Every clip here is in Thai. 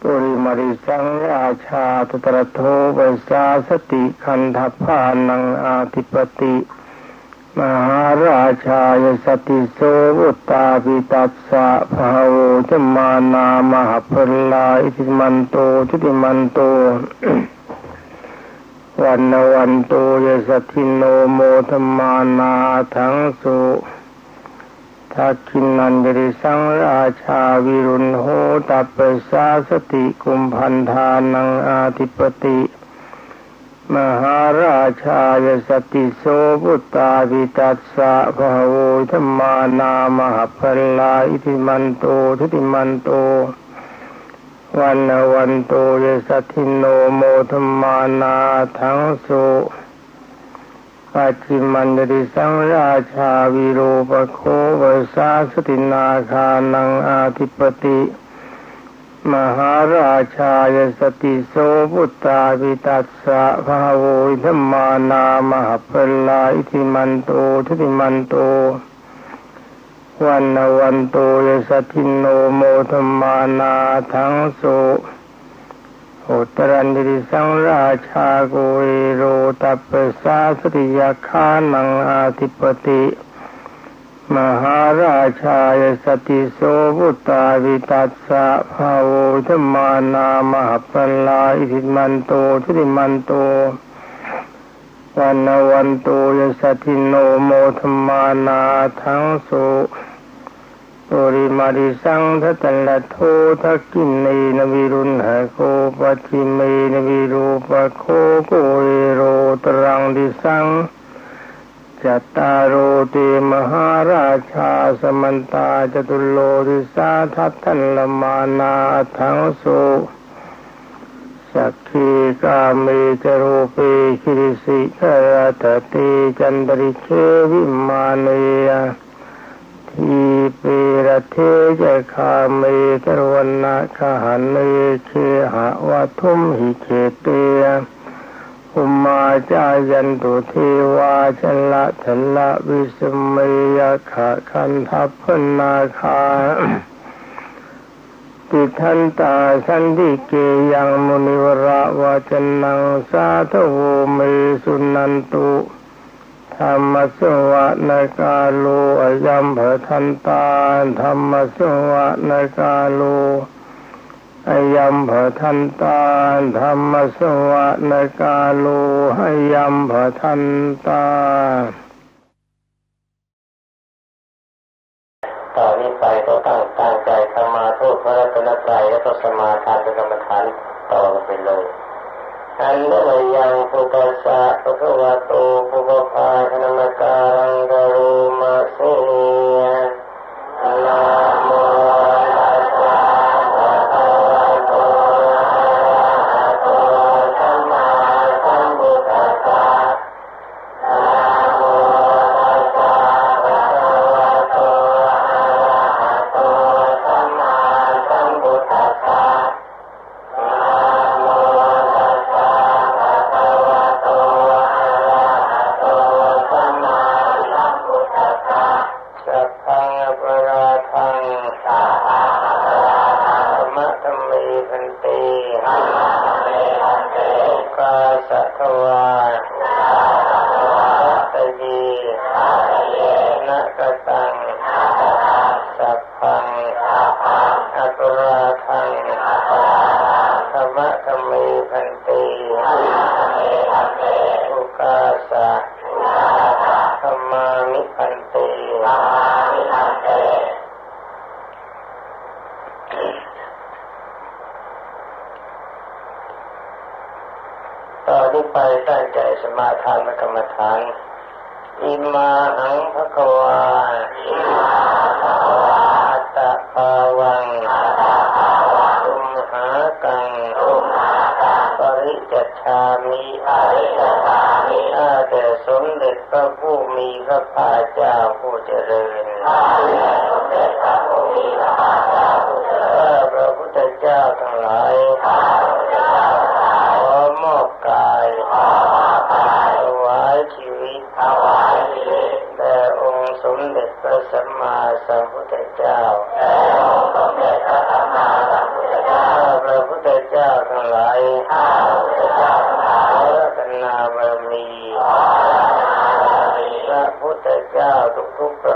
ปุริมาริสังราชาตุตรโทปัสาสติคันธพานังอาทิปติ มหาราชายสติโสวุตตาปิตัสสะภาโวจมานามหพลาอิทิมันโตชุติมันโตวันวันโตยสทินโนโมธมานาทังสุ ทักขินันเดริสังราชาวิรุณโหตัปเปสาสติกุมพันธานังอาทิปติ มหาราชายสติโสพุตตาวิตัสสะภะโวธรรมานามหพลาอิทิมันโตทุติมันโตวันนวันโตยสัทธิโนโมธรรมานาทังโส ปัจจิมันเดริสังราชาวิโรปโควสาสตินาคานังอาทิปติ มหาราชายสติโสพุตตาวิตัสสะภาโวธรรมานามหพลาอิทิมันโตทุติมันโตวันนวันโตยสัทินโนโมธรรมานาทังโส อุตรันติสังราชาโกเอโรตัปเปสาสติยาคานังอาทิปติ มหาราชายสติโสพุตตาวิตัสสะภาโวธมานามหปลาอิทิมันโตทุติมันโตวันนวันโตยสัทินโนโมธมานาทังสุ ปุริมาริสังทัตละโททักกินเนนวิรุณหะโกปัจิเมนวิรูปะโคโกเอโรตรังดิสังจัตตารโรเตมหาราชาสมันตาจตุโลดิสาทัตทันละมานาทังโสสักขีกาเมจโรเปคิริสิกราตติจันตริเควิมาเนยทีเปร เทจคาเมกรวนาคหันเนเคหะวัทุมหิเคเตอุมาจายันตุเทวาชละชละวิสเมยขะคันทัพพนาคาติทันตาสันติเกยังมุนิวระวาจนังสาธโวเมสุนันตุ ธรรมสวะนกาโลอยัมภทันตาธรรมสวะนกาโลอยัมภทันตาธรรมสวะนกาโลอยัมภทันตา ต่อนนี้ไปก็ตั้งตั้งใจทำมาโทษพระรัตนตรัยและก็สมาทานเป็นกรรมฐานต่อไปเลย อันนั้นยังปุตตะสะปะคะวะโตปุปภาคณมการังกโรม กตังสัพพังอปราทังธรรมะธรรมีพันติอุกาสะธรรมามิพันเตต่อนนี้ไปตั้งใจสมาทานกรรมฐาน อิมาหังภะควาอัตตะภาวังตุมหากังปริจัชามิอาแต่สมเด็จพระผู้มีพระภาคเจ้าผู้เจริญข้าพระพุทธเจ้าทั้งหลายขอมอบกายถวายชีวิต ถวายแด่องค์สมเด็จพระสัมมาสัมพุทธเจ้าแด่องค์สมเด็จพระสัมมาสัมพุทธเจ้าพระพุทธเจ้าทั้งหลายข้าพระพุทธเจ้าทั้งหลายรันาบารมีพระพุทธเจ้าทุกๆพระ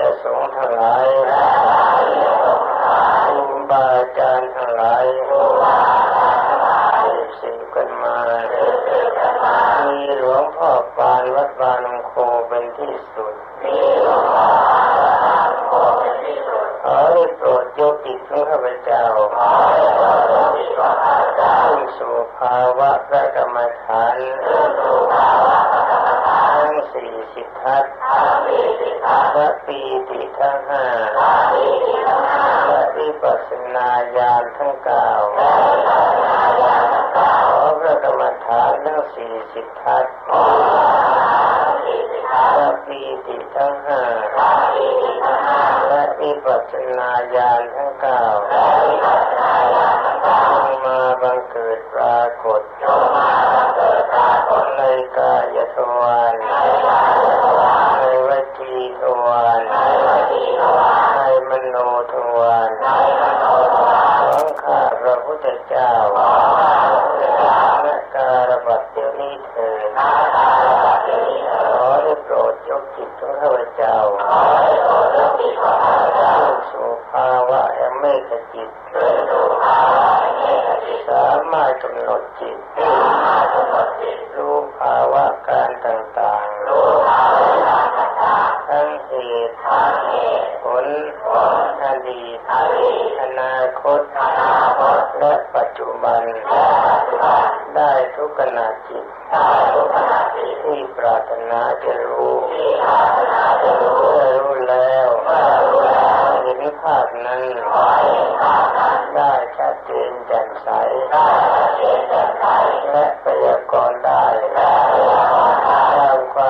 ยสงฆ์ทั้งหลายครูบาอาจารย์ทั้งหลายสืบกันมา มีหลวงพ่อปานวัดบานงโคเป็นที่สุดขอได้โปรดยกจิตของข้าพเจ้าขึ้นสู่ภาวะพระกรรมฐานทั้งสี่สิทธัต ถ์พระปีติทั้งห้าพระวิปัสสนาญาณทั้งเก้าขอพระกรรมฐานทั้งสี่สิทธัตถ์พระปีติทั้งห้าและวิปัสสนาญาณทั้งเก้า พระพุทธเจ้าและการบัดเดี๋ยวนี้เถิดขอได้โปรดยกจิตของข้าพเจ้าขึ้นสู่ภาวะแห่งเมตจิตสามารถกำหนดจิต เหตุผลอดีตอนาคตและปัจจุบัน ได้ทุกขณะจิตที่ปรารถนาจะรู้เมื่อรู้แล้วเห็นภาพนั้น ได้ชัดเจนแจ่มใส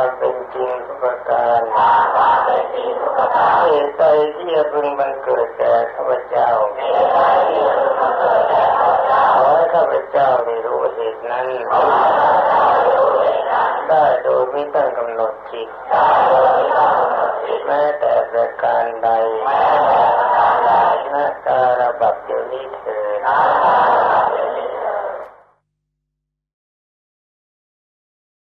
ความเป็นจริงทุกประการเหตุใดที่จะพึงบังเกิดแก่ข้าพเจ้าขอให้ข้าพเจ้าได้รู้เหตุนั้นได้โดยไม่ต้องกำหนดจิตแม้แต่ประการใดณการบัดเดี๋ยวนี้เถิด